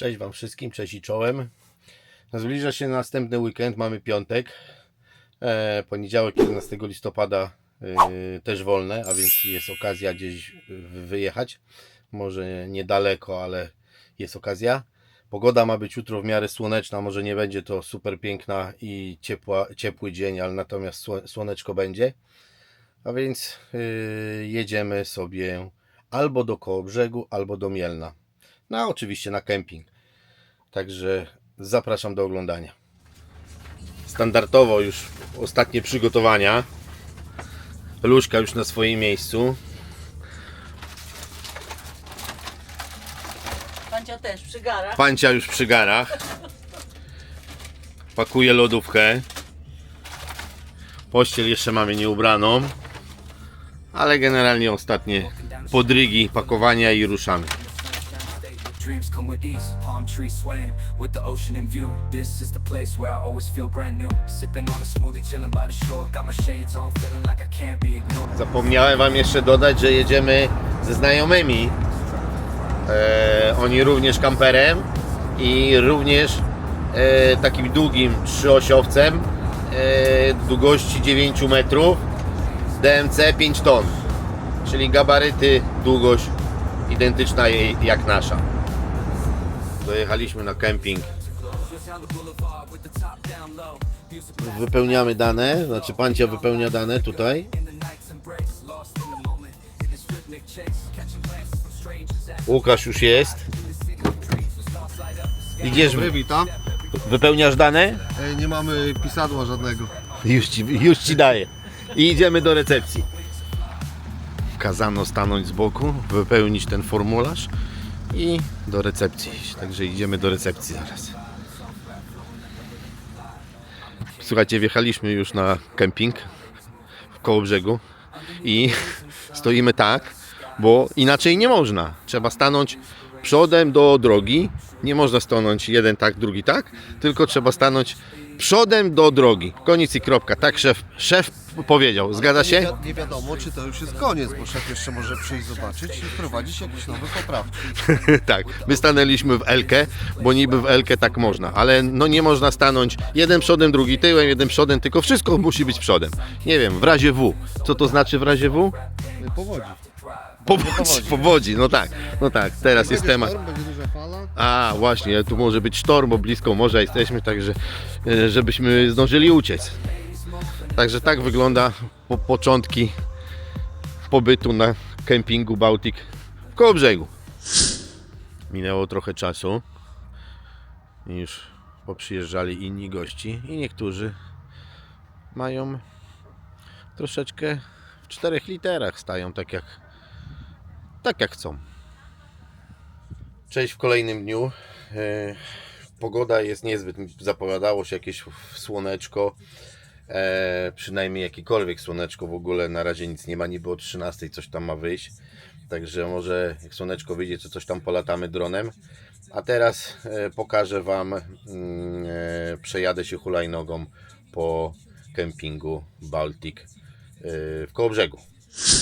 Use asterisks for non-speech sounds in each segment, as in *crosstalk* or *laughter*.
Cześć Wam wszystkim, cześć i czołem. Zbliża się następny weekend, mamy piątek. E, poniedziałek 11 listopada e, też wolne, a więc jest okazja gdzieś wyjechać. Może niedaleko, ale jest okazja. Pogoda ma być jutro w miarę słoneczna, może nie będzie to super piękna i ciepła, ciepły dzień, ale natomiast sło- słoneczko będzie. A więc y, jedziemy sobie albo do Kołobrzegu, albo do Mielna. No a oczywiście na kemping. Także zapraszam do oglądania. Standardowo już ostatnie przygotowania. Luszka już na swoim miejscu. Pancia też przy garach. Pancia już przy garach. Pakuje lodówkę. Pościel jeszcze mamy nieubraną. Ale generalnie ostatnie podrygi, pakowania i ruszamy. Dreams come with ease, palm trees swaying with the ocean in view. This is the place where I always feel brand new. Sipping on a smoothie, chilling by the shore. Got my shades on, feeling like I can't be ignored. Zapomniałem Wam jeszcze dodać, że jedziemy ze znajomymi. E, oni również kamperem i również e, takim długim trzyosiowcem e, długości 9 metrów DMC 5 ton. Czyli gabaryty, długość identyczna jej jak nasza. Dojechaliśmy na kemping. Wypełniamy dane, znaczy pancia wypełnia dane tutaj. Łukasz już jest. Idziesz, Dobry, witam. wypełniasz dane? E, Nie mamy pisadła żadnego. Już ci, już ci daję. I idziemy do recepcji. Kazano stanąć z boku, wypełnić ten formularz i do recepcji. Także idziemy do recepcji zaraz. Słuchajcie, wjechaliśmy już na kemping w koło brzegu i *laughs* stoimy tak, bo inaczej nie można. Trzeba stanąć przodem do drogi. Nie można stanąć jeden tak, drugi tak, tylko trzeba stanąć przodem do drogi. Koniec i kropka. Tak szef, szef powiedział. Zgadza Nie, się? wi- nie wiadomo, czy to już jest koniec, bo szef jeszcze może przyjść zobaczyć i wprowadzić jakieś nowe poprawki. *laughs* tak. My stanęliśmy w Elkę, bo niby w Elkę tak można, ale no nie można stanąć jeden przodem, drugi tyłem, jeden przodem, tylko wszystko musi być przodem. Nie wiem, w razie W. Co to znaczy w razie W? Powodzi. Powodzi, powodzi, no tak, no tak, teraz jest temat. Sztorm, będzie duża fala. A, właśnie, tu może być sztorm, bo blisko morza jesteśmy, także e, żebyśmy zdążyli uciec. Także tak wygląda po początki pobytu na kempingu Bałtyk w koło brzegu. Minęło trochę czasu. Już poprzyjeżdżali inni gości i niektórzy mają troszeczkę w czterech literach stają tak jak tak jak chcą. Cześć w kolejnym dniu. E, Pogoda jest niezbyt, zapowiadało się jakieś słoneczko, e, przynajmniej jakiekolwiek słoneczko w ogóle, na razie nic nie ma, niby o 13 coś tam ma wyjść, także może jak słoneczko wyjdzie, to coś tam polatamy dronem. A teraz e, pokażę Wam, mm, przejadę się hulajnogą po kempingu Baltic w Kołobrzegu. Tutaj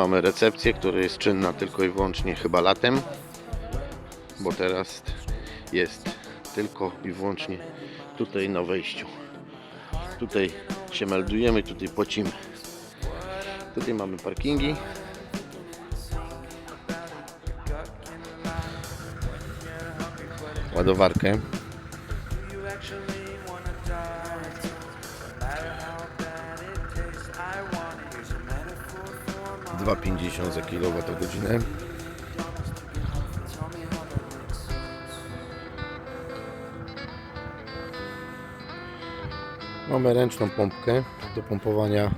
mamy recepcję, która jest czynna tylko i wyłącznie chyba latem, bo teraz jest tylko i wyłącznie tutaj na wejściu. Tutaj się meldujemy, tutaj płacimy. Tutaj mamy parkingi. Ładowarkę. Dwa pięćdziesiąt za kilowatogodzinę. Mamy ręczną pompkę do pompowania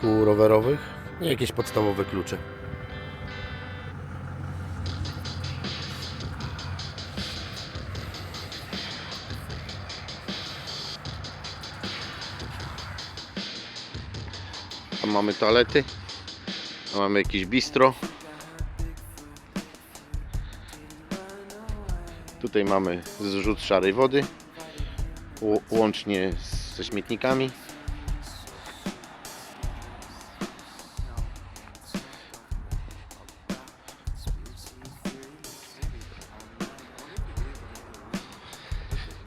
kół rowerowych i jakieś podstawowe klucze. Mamy toalety, mamy jakieś bistro. Tutaj mamy zrzut szarej wody, łącznie ze śmietnikami.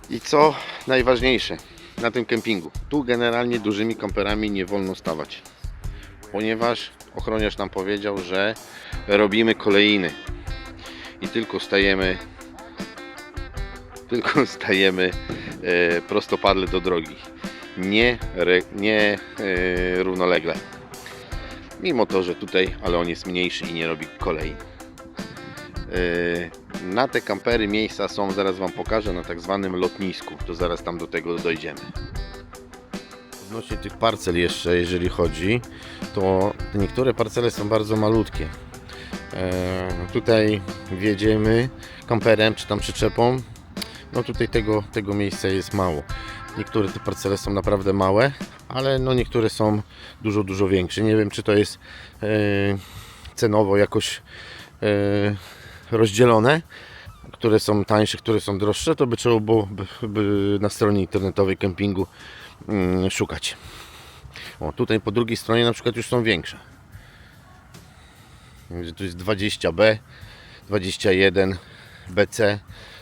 I co najważniejsze na tym kempingu? Tu generalnie dużymi kamperami nie wolno stawać, ponieważ ochroniarz nam powiedział, że robimy kolejny i tylko stajemy tylko *laughs* stajemy e, prostopadle do drogi, nie, nie e, równolegle. Mimo to, że tutaj, ale on jest mniejszy i nie robi kolei. E, na te kampery miejsca są, zaraz Wam pokażę, na tak zwanym lotnisku. To zaraz tam do tego dojdziemy. Odnośnie tych parcel jeszcze, jeżeli chodzi, to niektóre parcele są bardzo malutkie. E, tutaj wjedziemy kamperem czy tam przyczepą. No tutaj tego, tego miejsca jest mało. Niektóre te parcele są naprawdę małe, ale no niektóre są dużo, dużo większe. Nie wiem, czy to jest e, cenowo jakoś e, rozdzielone, które są tańsze, które są droższe, to by trzeba było by, by na stronie internetowej kempingu szukać. O, tutaj po drugiej stronie na przykład już są większe. Tu jest 20B, 21 BC.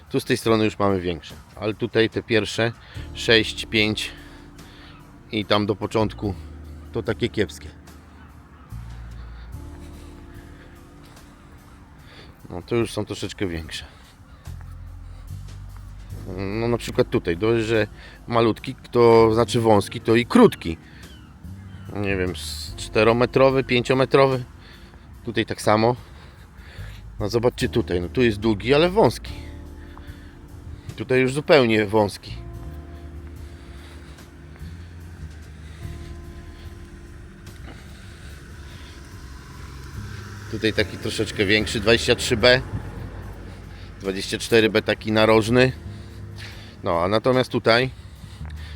Tu z tej strony już mamy większe, ale tutaj te pierwsze 6, 5 i tam do początku to takie kiepskie. No to już są troszeczkę większe. No na przykład tutaj, dość, że malutki, to znaczy wąski, to i krótki. Nie wiem, 4-metrowy, 5-metrowy. Tutaj tak samo. No zobaczcie tutaj, no tu jest długi, ale wąski. Tutaj już zupełnie wąski. Tutaj taki troszeczkę większy, 23B. 24B taki narożny. No, a natomiast tutaj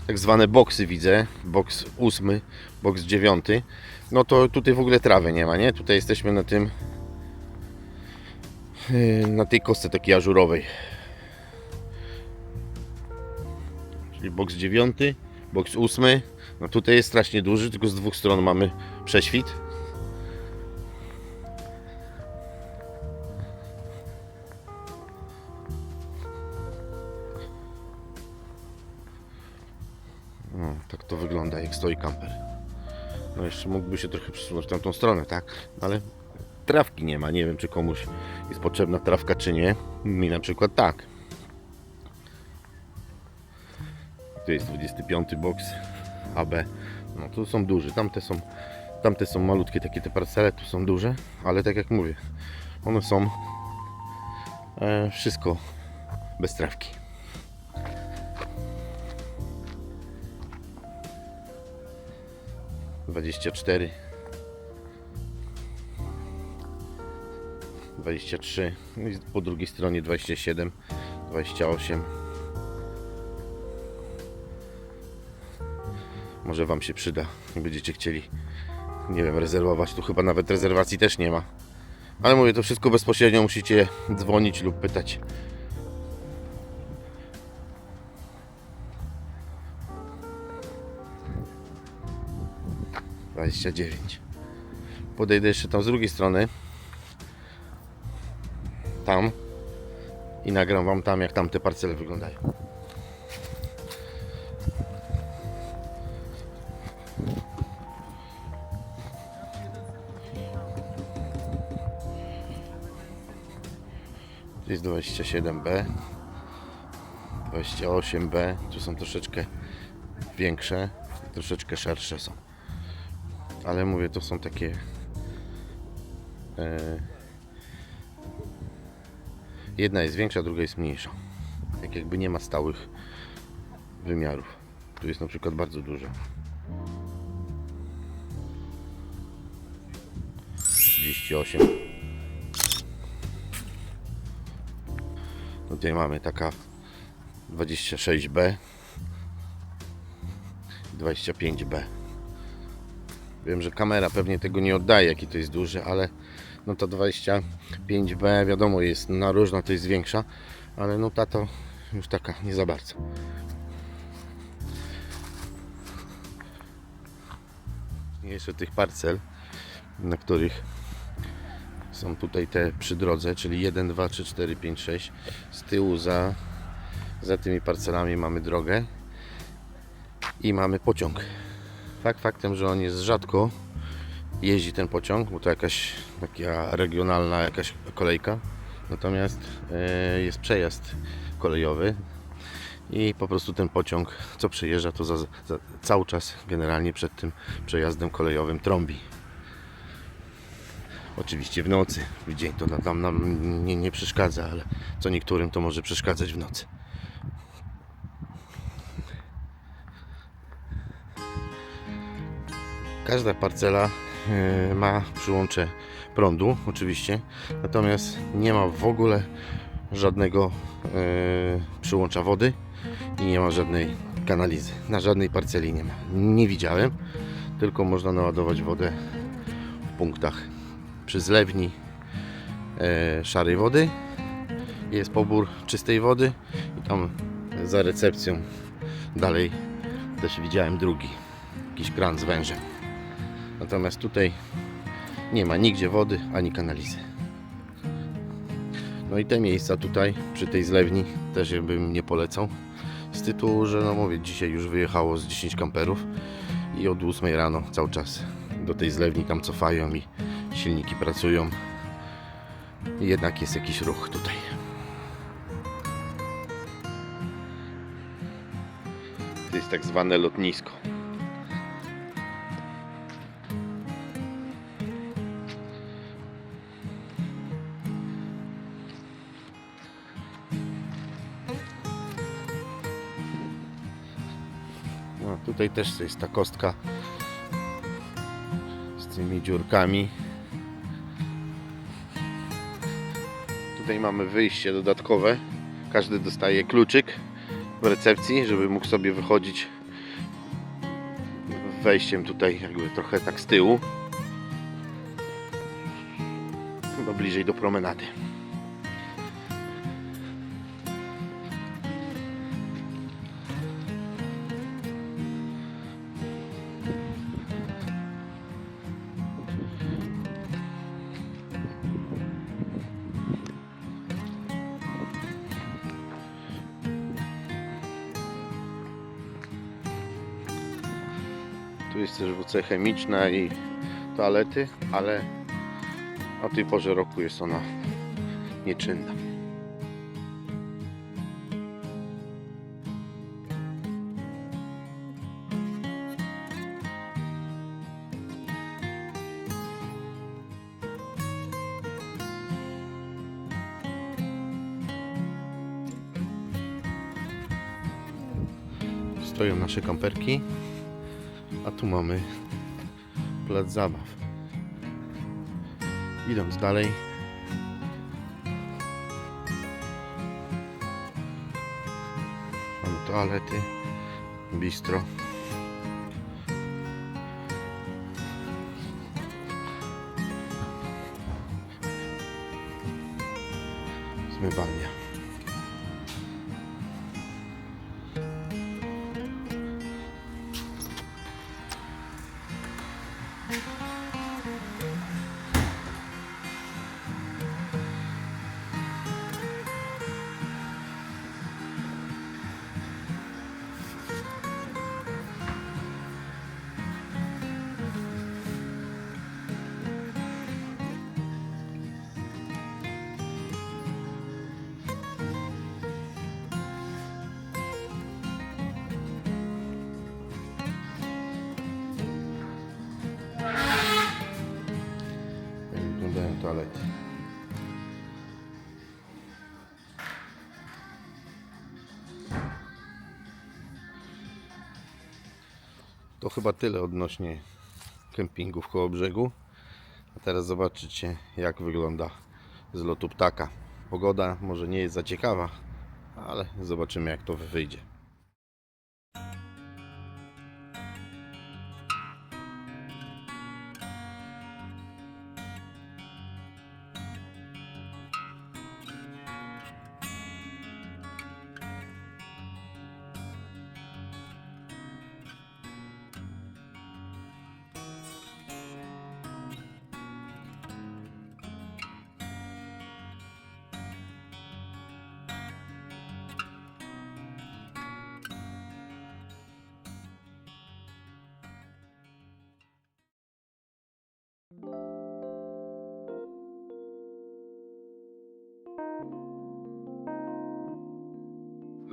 tak zwane boksy widzę, boks 8, boks 9. No to tutaj w ogóle trawy nie ma, nie? Tutaj jesteśmy na tym yy, na tej kostce takiej ażurowej. Czyli boks 9, boks 8. No tutaj jest strasznie duży, tylko z dwóch stron mamy prześwit. Tak to wygląda jak stoi kamper. No jeszcze mógłby się trochę przesunąć w tamtą stronę, tak? Ale trawki nie ma. Nie wiem, czy komuś jest potrzebna trawka, czy nie. Mi na przykład tak. Tu jest 25 box AB. No tu są duże. Tamte są, tamte są malutkie, takie te parcele tu są duże, ale tak jak mówię, one są e, wszystko bez trawki. Dwadzieścia cztery. Dwadzieścia trzy. No i po drugiej stronie dwadzieścia siedem. Dwadzieścia osiem. Może Wam się przyda, będziecie chcieli, nie wiem, rezerwować. Tu chyba nawet rezerwacji też nie ma. Ale mówię, to wszystko bezpośrednio musicie dzwonić lub pytać. Dwadzieścia dziewięć. Podejdę jeszcze tam z drugiej strony. Tam. I nagram wam tam, jak tam te parcele wyglądają. Jest 27B. 28B. Tu są troszeczkę większe, troszeczkę szersze są. Ale mówię, to są takie. E, jedna jest większa, druga jest mniejsza. Tak jakby nie ma stałych wymiarów. Tu jest na przykład bardzo dużo. 38. Tutaj mamy taka 26B 25B. Wiem, że kamera pewnie tego nie oddaje, jaki to jest duży, ale no to 25B wiadomo jest narożna, to jest większa, ale no ta to już taka nie za bardzo. Jeszcze tych parcel, na których są tutaj te przy drodze, czyli 1, 2, 3, 4, 5, 6. Z tyłu za, za tymi parcelami mamy drogę i mamy pociąg. Fakt faktem, że on jest rzadko jeździ ten pociąg, bo to jakaś taka regionalna jakaś kolejka. Natomiast e, jest przejazd kolejowy i po prostu ten pociąg, co przejeżdża, to za, za, cały czas generalnie przed tym przejazdem kolejowym trąbi. Oczywiście w nocy, w dzień to nam, nam nie, nie przeszkadza, ale co niektórym to może przeszkadzać w nocy. Każda parcela e, ma przyłącze prądu, oczywiście, natomiast nie ma w ogóle żadnego e, przyłącza wody i nie ma żadnej kanalizy. Na żadnej parceli nie ma. Nie widziałem, tylko można naładować wodę w punktach przy zlewni e, szarej wody. Jest pobór czystej wody i tam za recepcją dalej też widziałem drugi, jakiś kran z wężem. Natomiast tutaj nie ma nigdzie wody ani kanalizy. No i te miejsca tutaj przy tej zlewni też bym nie polecał. Z tytułu, że no mówię, dzisiaj już wyjechało z 10 kamperów i od 8 rano cały czas do tej zlewni tam cofają i silniki pracują. Jednak jest jakiś ruch tutaj. To jest tak zwane lotnisko. Tutaj też jest ta kostka z tymi dziurkami. Tutaj mamy wyjście dodatkowe. Każdy dostaje kluczyk w recepcji, żeby mógł sobie wychodzić wejściem tutaj jakby trochę tak z tyłu. Chyba bliżej do promenady. Jest też WC chemiczna i toalety, ale o tej porze roku jest ona nieczynna. Stoją nasze kamperki. A tu mamy plac zabaw. Idąc dalej. Mamy toalety, bistro. Zmywalnia. To chyba tyle odnośnie kempingów koło brzegu. A teraz zobaczycie jak wygląda z lotu ptaka. Pogoda może nie jest za ciekawa, ale zobaczymy jak to wyjdzie.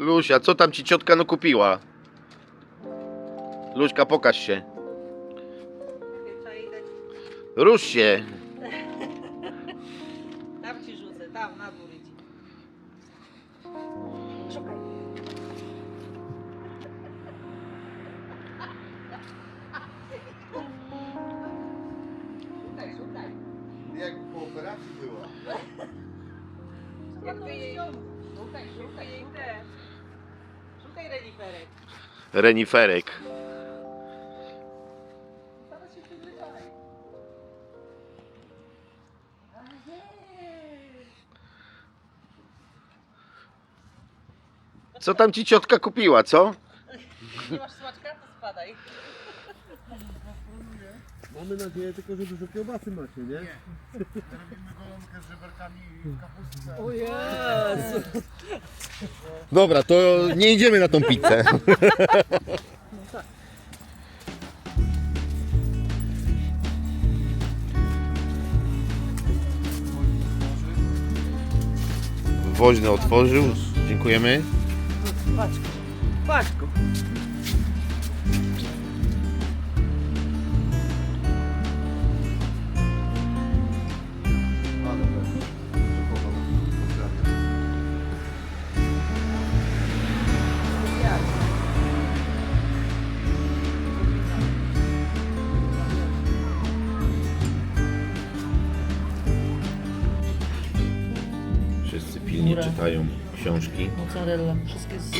Lusia, co tam ci ciotka no kupiła? Luśka, pokaż się. Rusz się. Reniferek. Co tam ci ciotka kupiła, co? *laughs* Nie masz smaczka? To spadaj. Mamy nadzieję tylko, że dużo kiełbasy macie, nie? O Jezu. Dobra, to nie idziemy na tą pizzę. *laughs* Woźny otworzył. Dziękujemy. Paczko. Paczko. Czytają książki. Mozzarella. Wszystkie z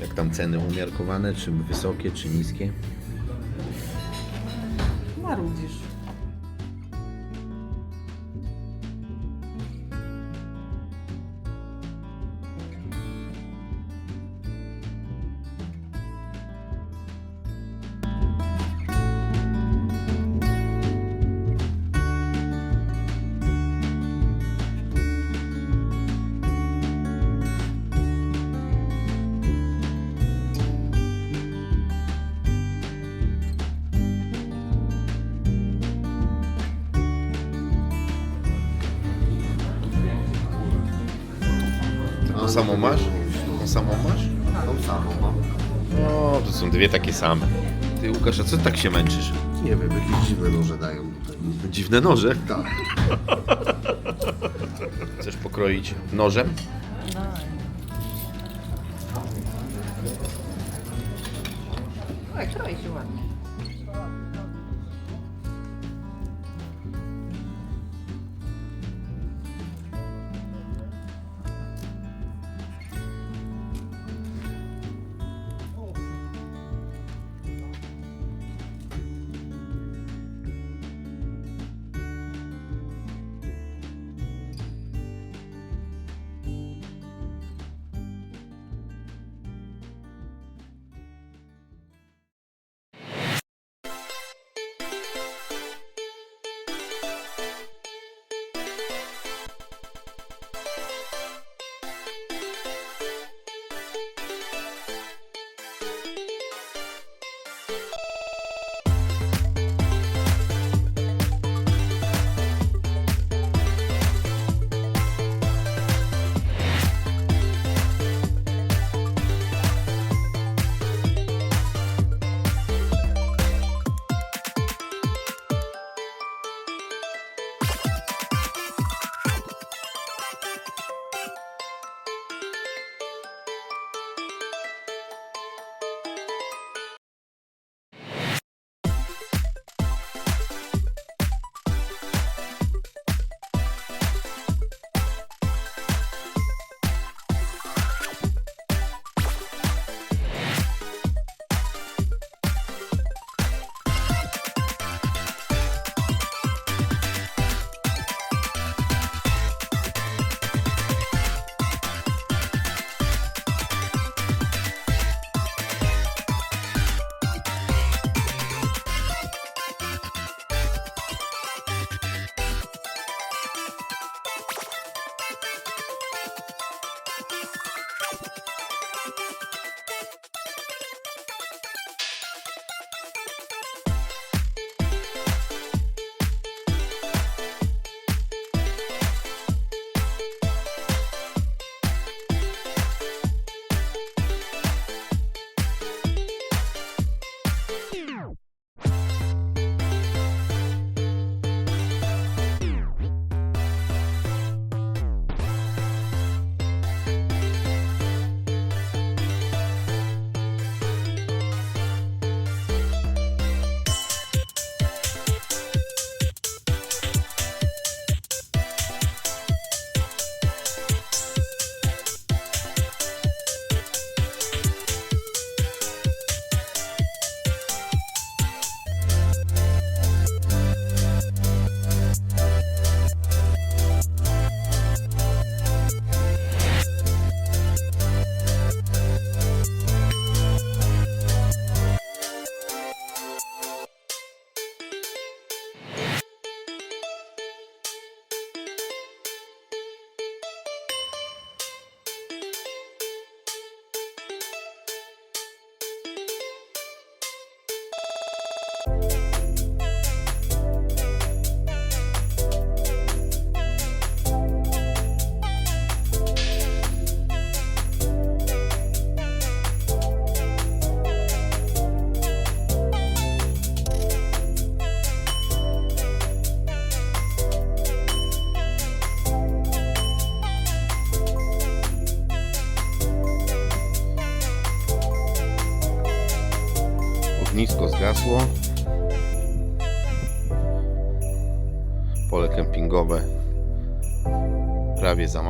Jak tam ceny umiarkowane, czy wysokie, czy niskie? Samą masz? Tą samą masz? Tą samą mam. No, to są dwie takie same. Ty Łukasz, a co tak się męczysz? Nie wiem, jakieś dziwne noże dają tutaj. Dziwne noże. Tak. Chcesz pokroić nożem?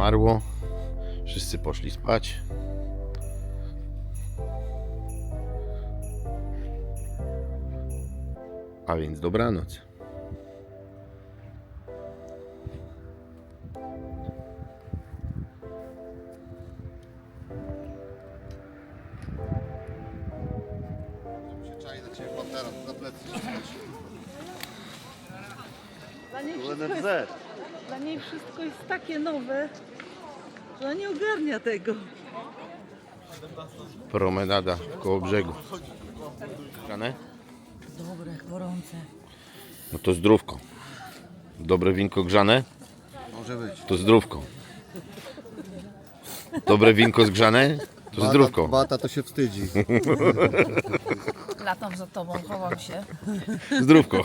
Zamarło. Wszyscy poszli spać. A więc dobranoc. Dla niej, wszystko jest, wszystko jest takie nowe, ona nie ogarnia tego. Promenada koło brzegu. Grzane? Dobre, gorące. No to zdrówko. Dobre winko grzane? Może być. To zdrówko. Dobre winko zgrzane? To zdrówko. Bata to się wstydzi. Latam za tobą, chowam się. Zdrówko.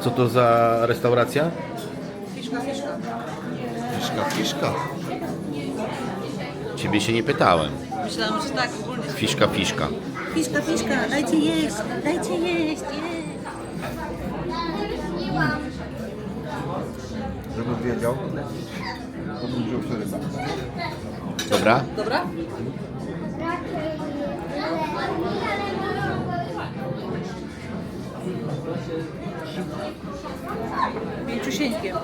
Co to za restauracja? Fiszka, fiszka. Fiszka, fiszka. Ciebie się nie pytałem. Myślałam, że tak ogólnie. Fiszka, fiszka. Fiszka, fiszka, dajcie jeść, dajcie jeść, jeść. Żebym wiedział, to bym wziął sobie. Dobra? Dobra? Mięciusieńkie.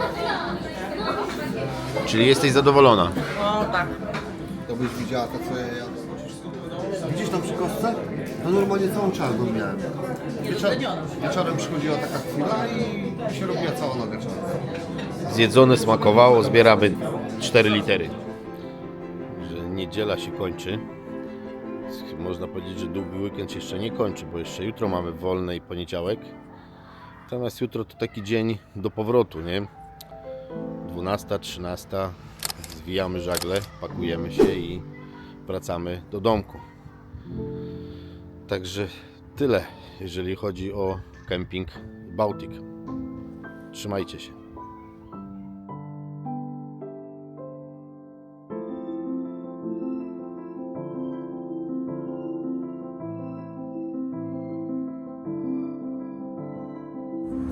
Czyli jesteś zadowolona? O tak. To byś widziała to, co ja jadę. Widzisz tam przy kostce? No normalnie całą czarną miałem. Wieczor, wieczorem przychodziła taka chwila i się robiła cała noga czarna. Zjedzone smakowało, zbieramy 4 litery. Że niedziela się kończy. Można powiedzieć, że długi weekend się jeszcze nie kończy, bo jeszcze jutro mamy wolny poniedziałek. Natomiast jutro to taki dzień do powrotu, nie? 12, 13. Zwijamy żagle, pakujemy się i wracamy do domku. Także tyle, jeżeli chodzi o kemping Bałtyk. Trzymajcie się.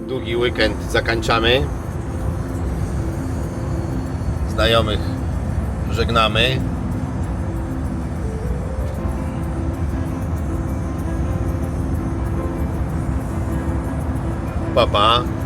Długi weekend zakończamy. Znajomych żegnamy. Papa. Pa.